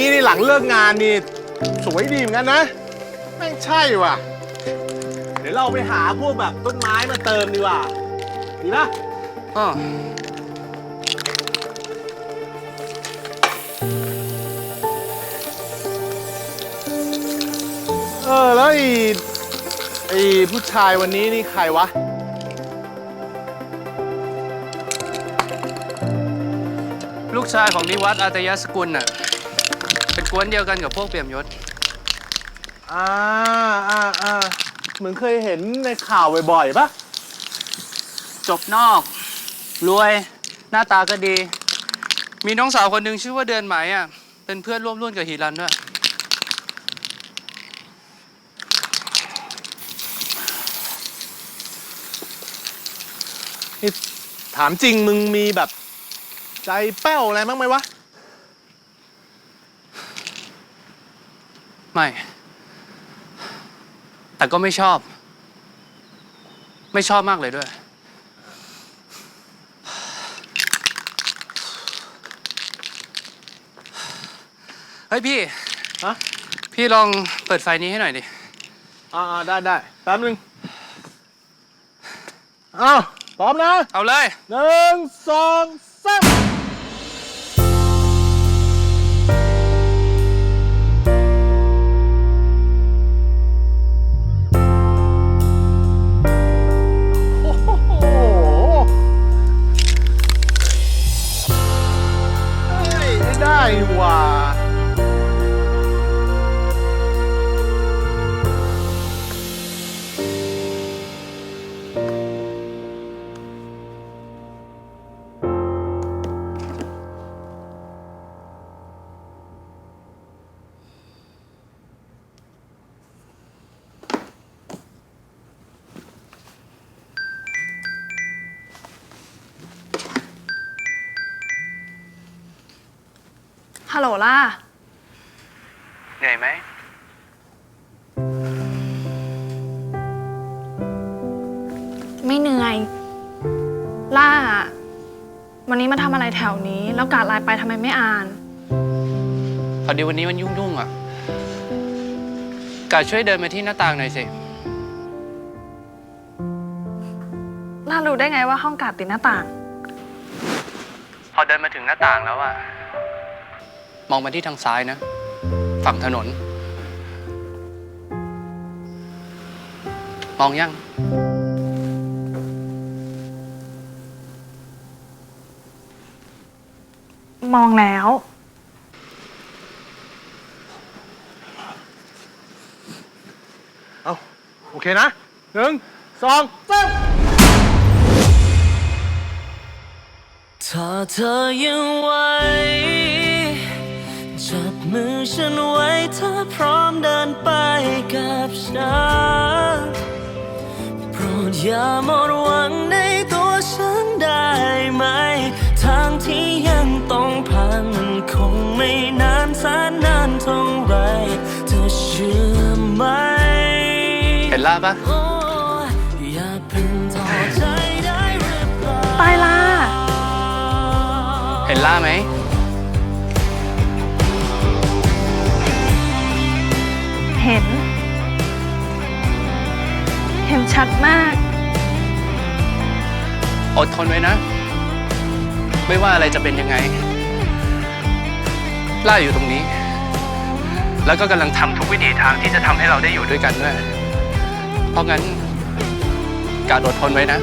นี้นี่หลังเลิกงานนี่สวยดีเหมือนกันนะไม่งใช่ว่ะ เดี๋ยวเราไปหาพวกแบบต้นไม้มาเติมดีกว่าดีปะอ๋อเออแล้วไอ้ไอ้ผู้ชายวันนี้นี่ใครวะ ลูกชายของนิวัฒน์อาตยสกุลน่ะ เป็นกวนเดียวกันกับพวกเปี่ยมยศ อ่าอ่าอ่าเหมือนเคยเห็นในข่าวบ่อยๆปะจบนอก รวย หน้าตาก็ดี มีน้องสาวคนหนึ่งชื่อว่าเดือนไหมอะ เป็นเพื่อนร่วมรุ่นกับฮีรันด้วยนี่ถามจริงมึงมีแบบ ใจแป้วอะไรบ้างไหมวะ ไม่ แต่ก็ไม่ชอบ ไม่ชอบมากเลยด้วย เฮ้ยพี่ ฮะ พี่ลองเปิดไฟนี้ให้หน่อยดิ อ่าอ่าได้ได้แป๊บนึงอ้าวพร้อมนะเอาเลย หนึ่งสองสาม ว่ะ ฮัลโหลล่าเหนื่อยไหม ไม่เหนื่อย ล่า วันนี้มาทำอะไรแถวนี้ แล้วการไลน์ไปทำไมไม่อ่าน พอดีวันนี้มันยุ่งๆอะกาช่วยเดินมาที่หน้าต่างหน่อยสิ ล่ารู้ได้ไงว่าห้องกาดติดหน้าต่าง พอเดินมาถึงหน้าต่างแล้วอะ มองมาที่ทางซ้ายนะ ฝั่งถนน มองยัง มองแล้ว เอาโอเคนะหนึ่งสองสามถ้าเธอยังไหว จับมือฉันไว้ถ้าพร้อมเดินไปกับฉันโปรดอย่าหมดหวังในตัวฉันได้ไหม ทางที่ยังต้องผ่านมันคงไม่นานแสนนานเท่าไร เธอเชื่อไหมเห็นล่าปะโอ้อย่าเพิ่งท้อใจได้หรือเปล่า ตายล่าเห็นล่าไหม ห็น เห็นชัดมาก อดทนไว้นะ ไม่ว่าอะไรจะเป็นยังไง ล่าอยู่ตรงนี้ แล้วก็กำลังทำทุกวิถีทางที่จะทำให้เราได้อยู่ด้วยกันด้วย เพราะงั้นการอดทนไว้นะ